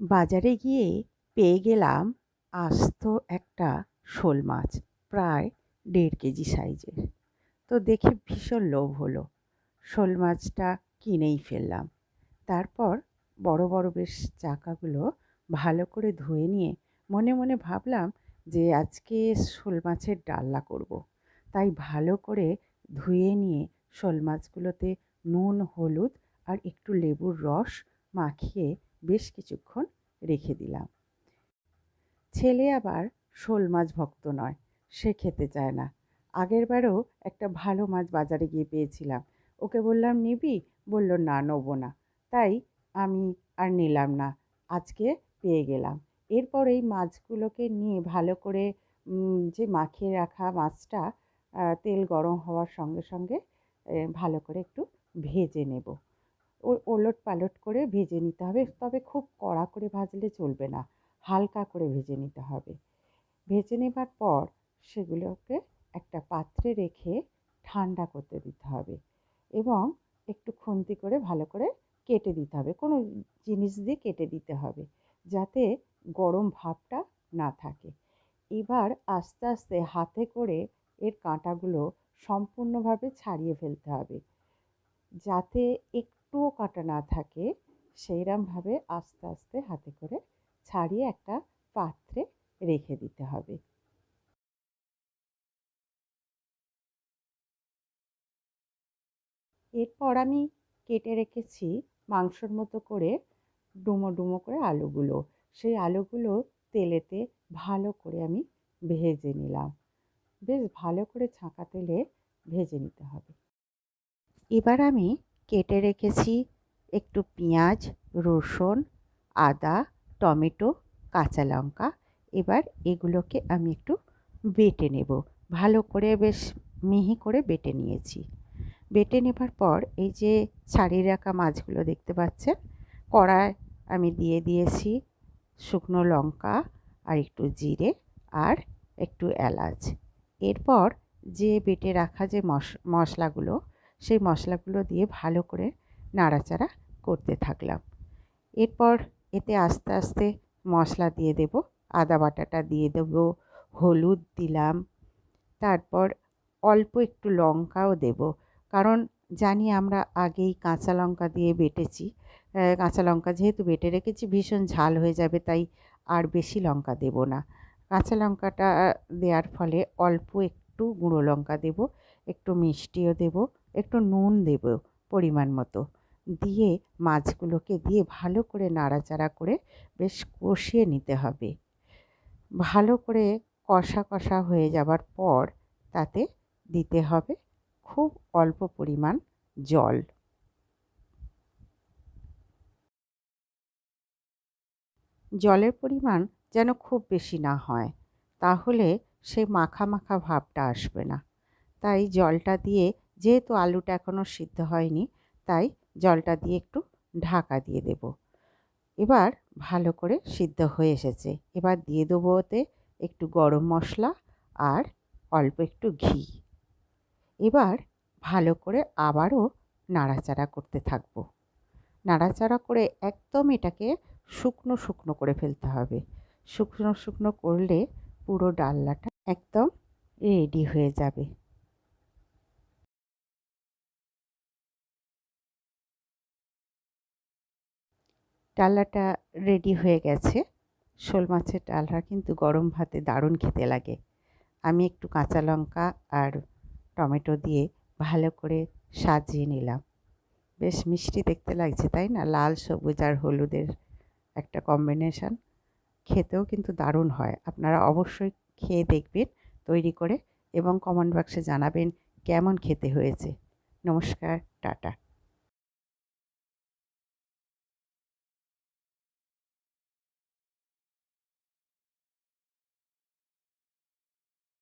বাজারে গিয়ে পেয়ে গেলাম আস্ত একটা শোল মাছ, প্রায় দেড় কেজি সাইজের। তো দেখে ভীষণ লোভ হলো। শোল মাছটা কিনেই ফেললাম। তারপর বড় বড় বেশ চাকাগুলো ভালো করে ধুয়ে নিয়ে মনে মনে ভাবলাম যে আজকে শোল মাছের ডালনা করব। তাই ভালো করে ধুয়ে নিয়ে শোল মাছগুলোতে নুন, হলুদ আর একটু লেবুর রস মাখিয়ে বেশ কিছুক্ষণ রেখে দিলাম। ছেলে আবার শোল মাছ ভক্ত নয়, সে খেতে চায় না। আগের বারেও একটা ভালো মাছ বাজারে গিয়ে পেয়েছিলাম। ওকে বললাম, নিবি? বলল, না, নেব না। তাই আমি আর নিলাম না, আজকে পেয়ে গেলাম। এরপর এই মাছগুলোকে নিয়ে ভালো করে যে মাখিয়ে রাখা মাছটা তেল গরম হওয়ার সঙ্গে সঙ্গে ভালো করে একটু ভেজে নেব। ওলট পালট করে ভেজে নিতে হবে। তবে খুব কড়া করে ভাজলে চলবে না, হালকা করে ভেজে নিতে হবে। ভেজে নেবার পর সেগুলোকে একটা পাত্রে রেখে ঠান্ডা করতে দিতে হবে এবং একটু খুন্তি করে ভালো করে কেটে দিতে হবে। কোনো জিনিস দিয়ে কেটে দিতে হবে যাতে গরম ভাবটা না থাকে। এবার আস্তে আস্তে হাতে করে এর কাঁটাগুলো সম্পূর্ণভাবে ছাড়িয়ে ফেলতে হবে। যাতে একটুও কাটা না থাকে, সেইরমভাবে আস্তে আস্তে হাতে করে ছাড়িয়ে একটা পাত্রে রেখে দিতে হবে। এরপর আমি কেটে রেখেছি মাংসর মতো করে ডুমো ডুমো করে আলুগুলো। সেই আলুগুলো তেলেতে ভালো করে আমি ভেজে নিলাম। বেশ ভালো করে ছাঁকা তেলে ভেজে নিতে হবে। এবার আমি কেটে রেখেছি। একটু পেঁয়াজ, রসুন, আদা, টমেটো, কাঁচা লঙ্কা। এবার এগুলোকে আমি একটু বেটে নেব। ভালো করে বেশ মিহি করে বেটে নিয়েছি। বেটে নেবার পর এই যে ছাড়িয়ে রাখা মাছগুলো দেখতে পাচ্ছেন, কড়ায় আমি দিয়ে দিয়েছি শুকনো লঙ্কা আর একটু জিরে আর একটু এলাচ। এরপর যে বেটে রাখা যে মশ, মশলাগুলো সেই মশলাগুলো দিয়ে ভালো করে নাড়াচাড়া করতে থাকলাম। এরপর এতে আস্তে আস্তে মশলা দিয়ে দেব, আদা বাটাটা দিয়ে দেব, হলুদ দিলাম, তারপর অল্প একটু লঙ্কাও দেব। কারণ জানি আমরা আগেই কাঁচা লঙ্কা দিয়ে বেটেছি কাঁচা লঙ্কা যেহেতু বেটে রেখেছি ভীষণ ঝাল হয়ে যাবে, তাই আর বেশি লঙ্কা দেব না। কাঁচা লঙ্কাটা দেওয়ার ফলে অল্প একটু গুঁড়ো লঙ্কা দেব, একটু মিষ্টিও দেব একটু নুন দেব পরিমাণ মতো। দিয়ে মাছগুলোকে দিয়ে ভালো করে নাড়াচাড়া করে বেশ কষিয়ে নিতে হবে। ভালো করে কষা কষা হয়ে যাবার পর তাতে দিতে হবে খুব অল্প পরিমাণ জল। জলের পরিমাণ যেন খুব বেশি না হয়, তাহলে সে মাখা মাখা ভাবটা আসবে না। তাই জলটা দিয়ে যেহেতু আলুটা এখনও সিদ্ধ হয়নি, তাই জলটা দিয়ে একটু ঢাকা দিয়ে দেব। এবার ভালো করে সিদ্ধ হয়ে এসেছে। এবার দিয়ে দেবো ওতে একটু গরম মশলা আর অল্প একটু ঘি। এবার ভালো করে আবারও নাড়াচাড়া করতে থাকব। নাড়াচাড়া করে একদম এটাকে শুকনো শুকনো করে ফেলতে হবে। শুকনো শুকনো করলে পুরো ডালনাটা একদম রেডি হয়ে যাবে। ডালনাটা রেডি হয়ে গেছে। শোল মাছের ডালনা কিন্তু গরম ভাতে দারুণ খেতে লাগে। আমি একটু কাঁচা লঙ্কা আর টমেটো দিয়ে ভালো করে সাজিয়ে নিলাম। বেশ মিষ্টি দেখতে লাগছে, তাই না? লাল, সবুজ আর হলুদের একটা কম্বিনেশান খেতেও কিন্তু দারুণ হয়। আপনারা অবশ্যই খেয়ে দেখবেন, তৈরি করে এবং কমেন্ট বক্সে জানাবেন কেমন খেতে হয়েছে। নমস্কার, টাটা।